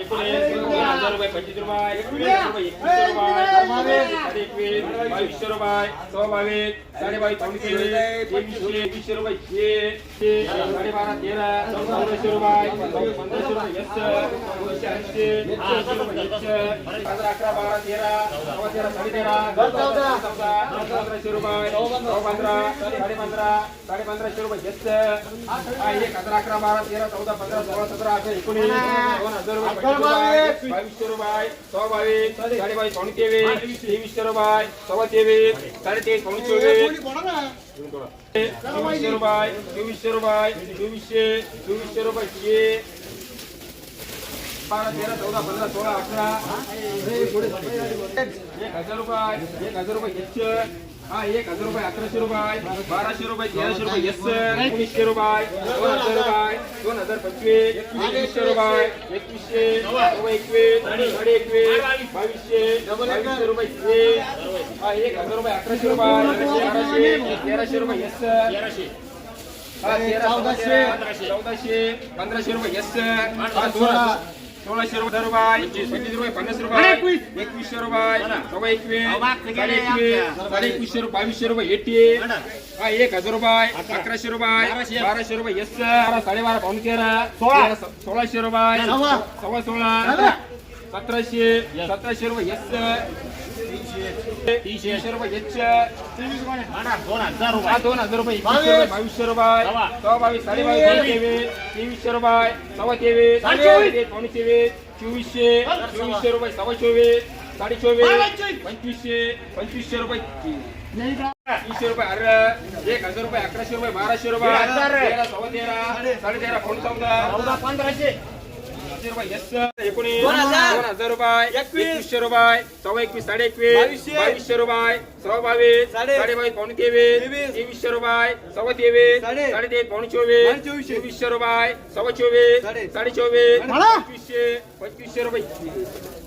एकोणीस दोन हजार रुपये पंचवीस रुपये एकवीस रुपये एकवीस बावीसशे सव्वा बावीस एकवीसशे तेरा चौदाशे रुपये पंधराशे रुपये यस दोनशे ऐंशी दोनशे रुपये यस पंधरा अकरा बारा तेरा सव्वा तेरा साडे तेरा चौदा चौदा. पंधराशे रुपये सव्वा पंधरा साडे पंधरा साडे पंधराशे रुपये हा, एक हजार अकरा बारा तेरा चौदा पंधरा सोळा सतरा अठरा एकोणीस दोन हजार रुपये पंचवीस रुपये बावीसशे रुपये सव्वा बावीस साडे बावीस पावणे तेवीस तेवीसशे रुपये सव्वा तेवीस साडे तेवीस पावणे चोवीस चोवीसशे रुपये चोवीसशे रुपये चोवीसशे चोवीसशे रुपये हे बारा तेरा चौदा पंधरा सोळा अठरा एक हा एक हजार रुपये अकराशे रुपये बाराशे रुपये तेराशे रुपये यस एकोणीसशे रुपये दोन हजार रुपये दोन हजार पंचवीस एकवीसशे रुपये एकवीसशे एकवीस साडे एकवीस बावीसशे बावीसशे रुपये हे एक हजार रुपये अकराशे रुपये बाराशे तेराशे रुपये यस हा तेरा चौदाशे. चौदाशे पंधराशे रुपये यस हा दोन हजार. सोळाशे रुपये रुपये पंचवीस रुपये पन्नास रुपये एकवीसशे रुपये सव्वा एकवीस साडे एकवीस साडे एकवीसशे रुपये बावीसशे रुपये एटी हा एक हजार रुपये अकराशे रुपये बाराशे. रुपये यस बारा साडेबारा पाऊन तेरा. सोळा. सोळाशे रुपये सव्वा. सोळा. सतराशे सतराशे रुपये यस तीनशे रुपये यच दोन हजार रुपये. दोन हजार रुपये. बावीसशे रुपये. सव्वा. बावीस साडे बावीस तेवीस. तेवीसशे रुपये. सव्वा तेवीस पावणे चोवीसशे. चोवीसशे रुपये सव्वा चोवीस साडे चोवीस पंचवीसशे पंचवीसशे रुपये. तीनशे रुपये अरे एक हजार रुपये अकराशे रुपये बाराशे रुपये. सव्वा तेरा साडे तेरा पावणे चौदा पंधराशे. तीनशे रुपये यस एकोणीस दोन हजार. रुपये. एकवीसशे रुपये. सव्वा एकवीस साडे एकवीस बावीसशे रुपये. सव्वा बावीस. साडे. बावीस पावणे तेवीस. तेवीसशे रुपये. सव्वा तेवीस. साडे. तेवीस पावणे चोवीस. चोवीसशे. रुपये. सव्वा चोवीस. साडे. चोवीस पंचवीसशे पंचवीसशे रुपये.